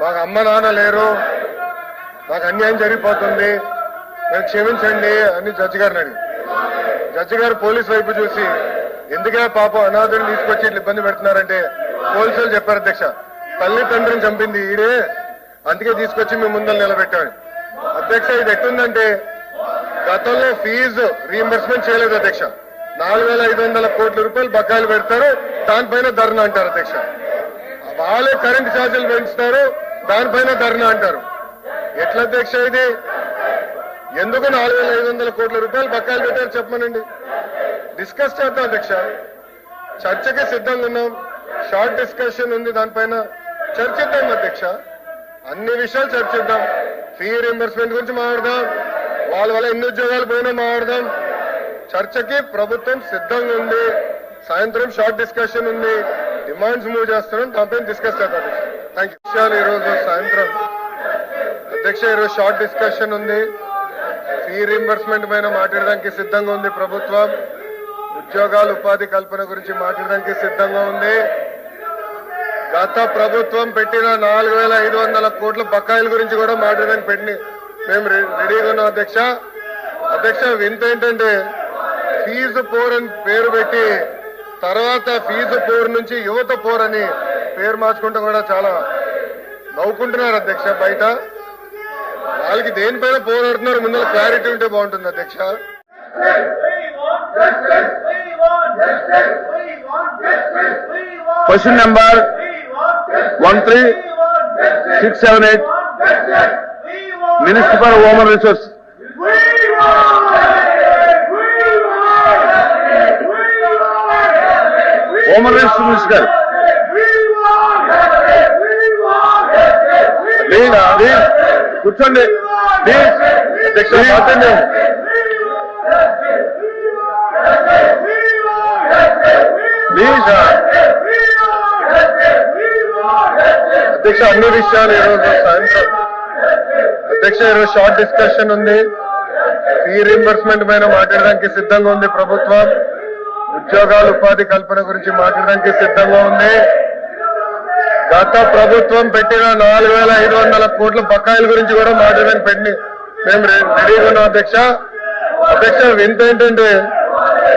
మాకు అమ్మ నాన్న లేరు. మాకు అన్యాయం జరిగిపోతుంది. మేము క్షమించండి అని జడ్జి గారిని అడిగి. జడ్జి గారు పోలీస్ వైపు చూసి ఎందుకే పాపం అనాథుని తీసుకొచ్చి ఇట్లా ఇబ్బంది పెడుతున్నారంటే? పోలీసులు చెప్పారు అధ్యక్ష. తల్లి తండ్రిని చంపింది ఈడే. అందుకే తీసుకొచ్చి మేము ముందర నిలబెట్టాడు అధ్యక్ష ఇది ఎట్టుందంటే గతంలో ఫీజు రీఎంబర్స్మెంట్ చేయలేదు అధ్యక్ష. నాలుగు వేల ఐదు వందల కోట్ల రూపాయలు బకాయిలు పెడతారు దానిపైన ధర్నా అంటారు అధ్యక్ష. వాళ్ళే కరెంట్ ఛార్జీలు పెంచుతారు దానిపైన ధర్నా అంటారు. ఎట్లా అధ్యక్ష ఇది? ఎందుకు నాలుగు వేల ఐదు వందల కోట్ల రూపాయలు బకాయిలు పెట్టారు చెప్పమనండి. డిస్కస్ చేద్దాం అధ్యక్ష. చర్చకి సిద్ధంగా ఉన్నాం. షార్ట్ డిస్కషన్ ఉంది దానిపైన. చర్చిద్దాం అధ్యక్ష. అన్ని విషయాలు చర్చిద్దాం. ఫీ రియంబర్స్మెంట్ గురించి మాట్లాడదాం. వాళ్ళ వల్ల ఎన్ని ఉద్యోగాలు పోయినా మాట్లాడదాం. చర్చకి ప్రభుత్వం సిద్ధంగా ఉంది. సాయంత్రం షార్ట్ డిస్కషన్ ఉంది. డిమాండ్స్ మూవ్ చేస్తున్నాం దానిపైన డిస్కస్ చేద్దాం. థ్యాంక్ యూ విషయాలు ఈరోజు సాయంత్రం. అధ్యక్ష ఈరోజు షార్ట్ డిస్కషన్ ఉంది. ఫీ రీంబర్స్మెంట్ పైన మాట్లాడడానికి సిద్ధంగా ఉంది ప్రభుత్వం. ఉద్యోగాలు ఉపాధి కల్పన గురించి మాట్లాడడానికి సిద్ధంగా ఉంది. గత ప్రభుత్వం పెట్టిన నాలుగు వేల ఐదు వందల కోట్ల బకాయిల గురించి కూడా మాట్లాడడానికి పెట్టి మేము రెడీగా ఉన్నాం అధ్యక్ష. అధ్యక్ష వింత ఏంటంటే ఫీజు పోర్ అని పేరు పెట్టి తర్వాత ఫీజు పోర్ నుంచి యువత పోర్ అని పేరు మార్చుకుంటూ కూడా చాలా నవ్వుకుంటున్నారు అధ్యక్ష. బయట వాళ్ళకి దేనిపైన పోరాడుతున్నారు? ముందర క్లారిటీ ఉంటే బాగుంటుంది అధ్యక్ష. Question number one three six seven eight minister for human resource Please, please, కూర్చోండి. ప్లీజ్ అధ్యక్ష మాట్లాడండి. ప్లీజ్ అధ్యక్ష అన్ని విషయాలు ఈరోజు సాయంత్రం. అధ్యక్ష ఈరోజు షార్ట్ డిస్కషన్ ఉంది. ఫీ రీంబర్స్మెంట్ పైన మాట్లాడడానికి సిద్ధంగా ఉంది ప్రభుత్వం. ఉద్యోగాలు ఉపాధి కల్పన గురించి మాట్లాడడానికి సిద్ధంగా ఉంది. గత ప్రభుత్వం పెట్టిన నాలుగు వేల ఐదు వందల కోట్ల బకాయిల గురించి కూడా మాట్లాడడానికి పెట్టి మేము రెడీగా ఉన్నాం అధ్యక్ష. అధ్యక్ష వింత ఏంటంటే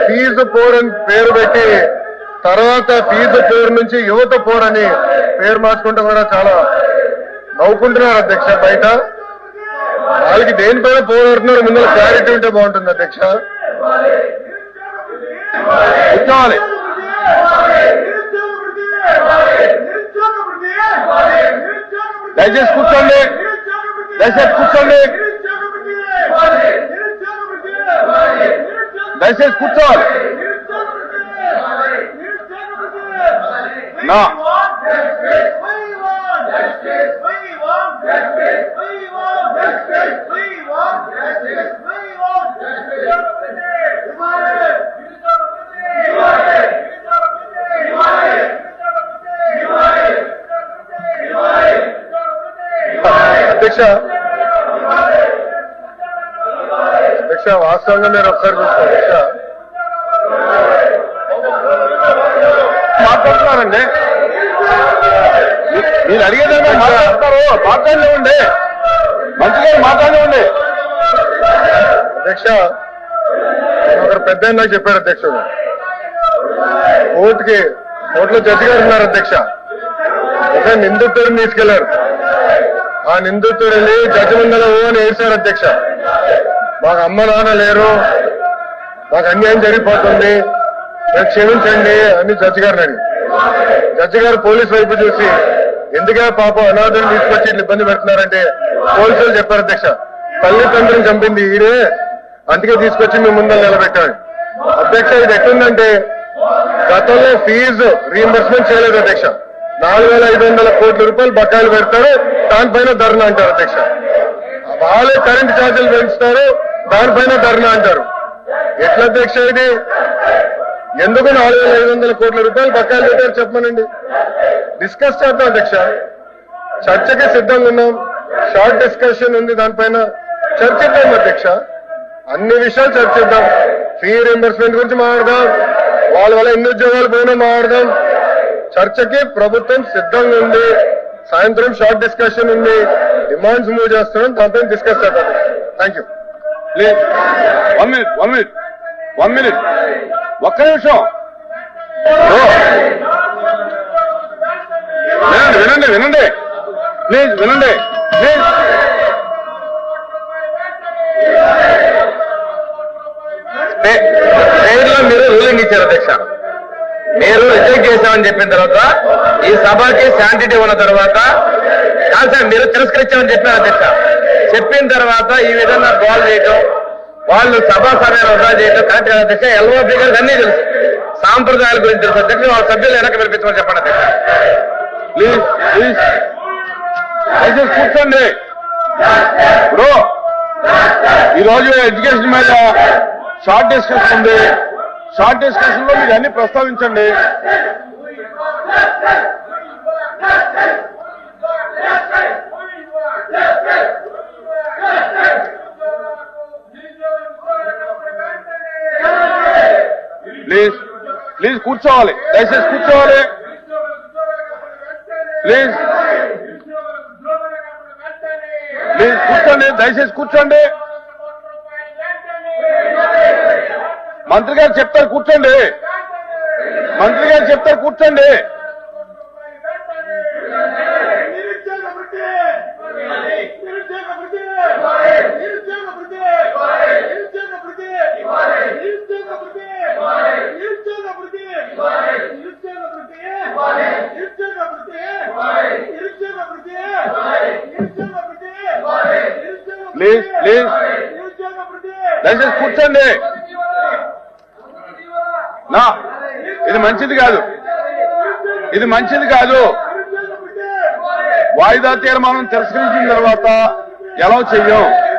ఫీజు పోర్ అని పేరు పెట్టి తర్వాత ఫీజు పోర్ నుంచి యువత పోర్ అని పేరు మార్చుకుంటే కూడా చాలా నవ్వుకుంటున్నారు అధ్యక్ష బయట. వాళ్ళకి దేనిపైన పోరాడుతున్నారు ముందు క్లారిటీ ఉంటే బాగుంటుంది అధ్యక్ష. కూర్చోవాలి దయచేసి కూర్చోండి. దయచేసి కూర్చోండి. దయచేసి కూర్చోవాలి. నా. అధ్యక్ష. అధ్యక్ష వాస్తవంగా మీరు ఒకసారి చూస్తారు అధ్యక్ష. మాట్లాడుతున్నారండి. మీరు అడిగేదాన్ని మాట్లాడతారు. మాట్లాడలేవండి మంచిగా మాట్లాడలేవండి అధ్యక్ష ఒకరు పెద్ద నాకు చెప్పారు అధ్యక్షుడు కోర్టుకి కోర్టులో జడ్జి గారు ఉన్నారు అధ్యక్ష. ఒక నిందితుడిని తీసుకెళ్ళారు. ఆ నిందితుడు వెళ్ళి జడ్జి ముందర ఓ అని వేశారు అధ్యక్ష. మాకు అమ్మ నాన్న లేరు. మాకు అన్యాయం జరిగిపోతుంది. నేను క్షమించండి అని జడ్జి గారిని అడిగి. జడ్జి గారు పోలీస్ వైపు చూసి ఎందుకే పాపం అనాథుని తీసుకొచ్చి ఇట్లా ఇబ్బంది పెడుతున్నారంటే? పోలీసులు చెప్పారు అధ్యక్ష. తల్లి చంపింది ఈడే. అందుకే తీసుకొచ్చి మీ ముందర నిలబెట్టాడు. అధ్యక్ష ఇది ఎట్లుందంటే గతంలో ఫీజు రీఎంబర్స్మెంట్ చేయలేదు అధ్యక్ష. నాలుగు వేల ఐదు వందల కోట్ల రూపాయలు బకాయిలు పెడతారు. దానిపైన ధర్నా అంటారు అధ్యక్ష. వాళ్ళే కరెంట్ ఛార్జీలు పెంచుతారు. దానిపైన ధర్నా అంటారు. ఎట్లా అధ్యక్ష ఇది? ఎందుకు నాలుగు వేల ఐదు వందల కోట్ల రూపాయలు బకాయిలు పెట్టారు చెప్పమనండి. డిస్కస్ చేద్దాం అధ్యక్ష. చర్చకి సిద్ధంగా ఉన్నాం. షార్ట్ డిస్కషన్ ఉంది దానిపైన. చర్చిద్దాం అధ్యక్ష. అన్ని విషయాలు చర్చిద్దాం. ఫీ రీంబర్స్మెంట్ గురించి మాట్లాడదాం. వాళ్ళ వల్ల ఎన్ని ఉద్యోగాలు పోయినా మాట్లాడదాం. చర్చకి ప్రభుత్వం సిద్ధంగా ఉంది. సాయంత్రం షార్ట్ డిస్కషన్ ఉంది. డిమాండ్స్ మూవ్ చేస్తున్నాం. దాంతో డిస్కస్ చేద్దాం. Thank you please one minute one minute one minute ఒక్క నిమిషం. వినండి వినండి ప్లీజ్ వినండి. ప్లీజ్లో మీరు రూలింగ్ ఇచ్చారు అధ్యక్ష. మీరు రిజెక్ట్ చేశామని చెప్పిన తర్వాత ఈ సభకి శాంటిటీ ఉన్న తర్వాత కాదు సార్ మీరు తిరస్కరించామని చెప్పారు అధ్యక్ష చెప్పిన తర్వాత ఈ విధంగా గోల్ చేయటం వాళ్ళు సభా సమయాన్ని వృధా చేయటం కరెక్ట్ కాదు అధ్యక్ష? ఎల్ఓపీ గారికి అన్ని తెలుసు. సాంప్రదాయాల గురించి తెలుసు. అధ్యక్ష వాళ్ళ సభ్యులు వెనక పిలిపించమని చెప్పండి అధ్యక్ష. ప్లీజ్ ప్లీజ్ దయచేసి కూర్చోండి. ఈ రోజు ఎడ్యుకేషన్ మీద షార్ట్ డిస్కషన్ ఉంది. షార్ట్ డిస్కషన్లో మీరు అన్ని ప్రస్తావించండి. ప్లీజ్ ప్లీజ్ కూర్చోవాలి. దయచేసి కూర్చోవాలి. ప్లీజ్ ప్లీజ్ కూర్చోండి దయచేసి కూర్చోండి. మంత్రి గారు చెప్తారు కూర్చోండి. మంత్రి గారు చెప్తారు కూర్చోండి. నిరుద్యోగ వృత్తి నిరుద్యోగ వృత్తి మంచిది కాదు. ఇది మంచిది కాదు. వాయిదా తీర్మానం తిరస్కరించిన తర్వాత ఎలా చెయ్యం?